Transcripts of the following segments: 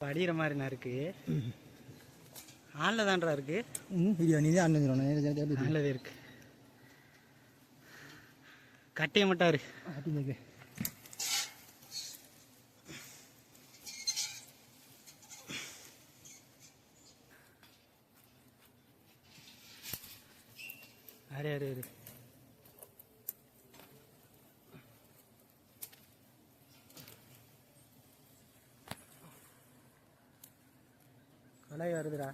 அடிக்கிற மாதிரிண்ணா இருக்கு. ஆனில் தான்டா இருக்கு. ம் இல்லையா நீ தான் அண்ணன் நல்லது இருக்கு. கட்டிய மாட்டாரு அப்படின்னு அரே அரே அரே கொலை வருதுடா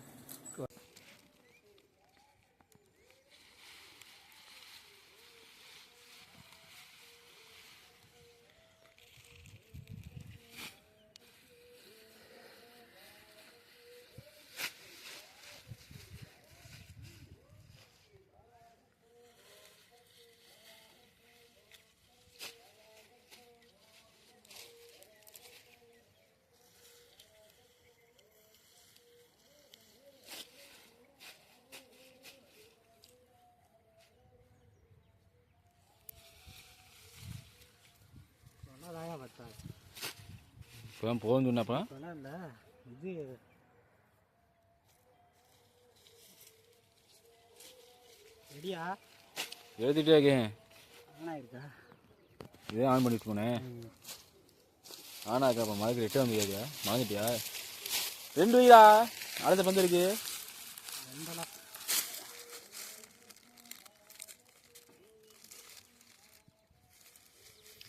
இப்போ போகுதுன்னு சொன்னப்பா கொலை இல்லை. இது ரெடியா? எழுதிட்டே இருக்கேன். இருக்கா இதே ஆன் பண்ணிட்டு போனேன். ஆனா அக்கா அப்போ மறந்து ரெட்டே வந்து மறந்துட்டியா? ரெண்டு வைடா அடுத்த பந்து இருக்கு.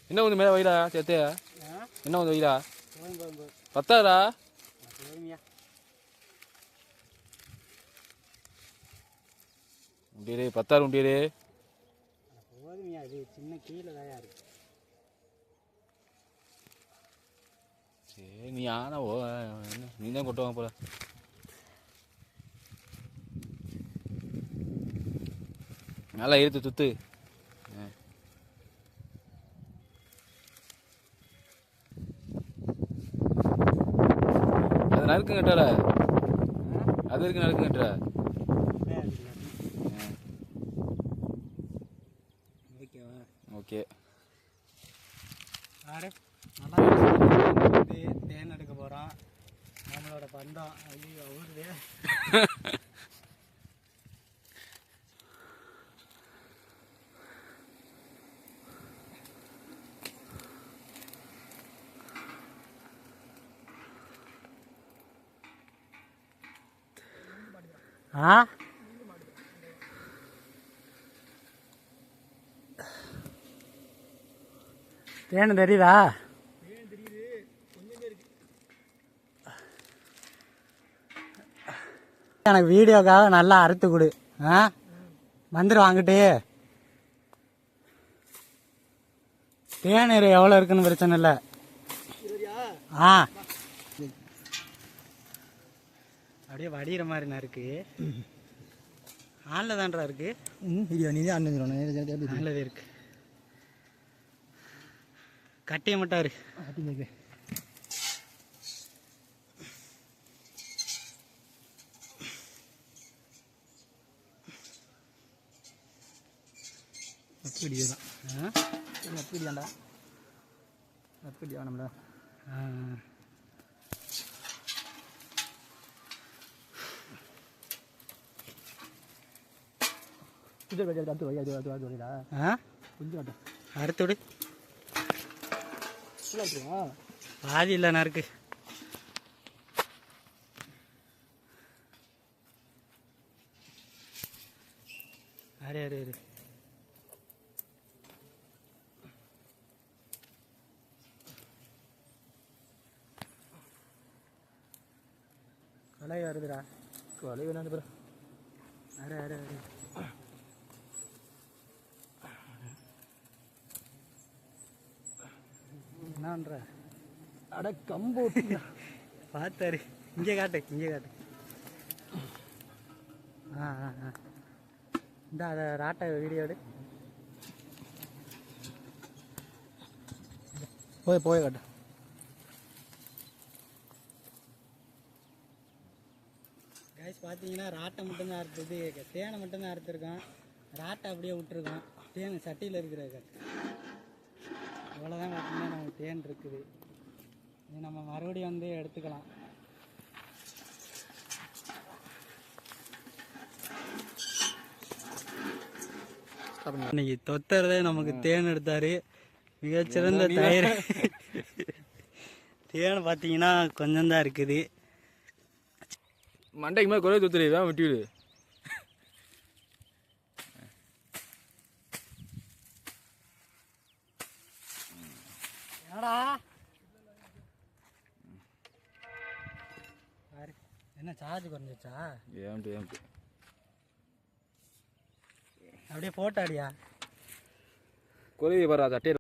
என்ன வந்து மேலே வைடா சேர்த்தே. ஆ? என்ன போதும் போதும் பத்தாதா? உண்டியரே பத்தாறு உண்டியரே போதுமியா இது சின்ன கீழே தாயா இருக்கு சரி நீ ஆனா ஓ என்ன நீ தான் கொட்டுவாங்க போல. நல்லா இழுத்து துத்து. நறுக்கு கட்டால அது இருக்கு நறுக்கு கட்டுற. ஓகேவா ஓகே. ஆறு நல்லா தேன் எடுக்க போகிறோம் நம்மளோட பந்தம். ஐயோ அவருது. ஆ? தேன் தெரியுதா? எனக்கு வீடியோக்காக நல்லா அறுத்து கொடு. ஆ? வந்துடும் வாங்கிட்டே. தேநீர் எவ்வளோ இருக்குன்னு பிரச்சனை இல்லை. ஆ. அப்படியே வடிகிற மாதிரிண்ணா இருக்கு. ஆனில் தான்டா இருக்கு. ம் இல்லையா நீ தான் அண்ணன் நல்லது இருக்கு. கட்டிய மாட்டாரு அப்படின்னு அப்படி தான். ஆ? அப்படியாண்டா அப்படியா நம்மள ஆ. கொஞ்சம் கொஞ்சம் அடுத்து வை அது அது அது வைடா ஆ கொஞ்சம் கட்டும் அறுத்துடு பாதி இல்லைண்ணா இருக்கு. அரே அரே அரே. கொலை வருதுடா கொலை வேணாண்டு அரே அரே அரே. என்ன அட கம்பு பார்த்தாரு இங்கே காட்டு இங்கே காட்டு. ஆ ஆ ஆ. இந்த அதை ராட்டை வீடியோடு போய் போய் காட்டு. கைஸ் பார்த்தீங்கன்னா ராட்டை மட்டும்தான் அறுத்தது. தேனை மட்டும்தான் அறுத்துருக்கோம் ராட்டை அப்படியே விட்டுருக்கோம் தேன் சட்டியில் இருக்கிற இவ்வளோதான் பார்த்தீங்கன்னா நமக்கு தேன் இருக்குது. இது நம்ம மறுபடியும் வந்து எடுத்துக்கலாம். இன்னைக்கு தொத்தரதே நமக்கு தேன் எடுத்தாரு. மிகச்சிறந்த தயிர். தேன் பார்த்தீங்கன்னா கொஞ்சம் தான் இருக்குது. மண்டைக்கு மேலே குறைய தொத்துறீங்க விட்டு விடு. என்னடா? பாரு. என்ன சார்ஜ் குறைஞ்சிச்சா ஏம்ட்டு ஏம்ட்டு அப்படியே போட்டாடியா? குறைய பாரு சட்டையை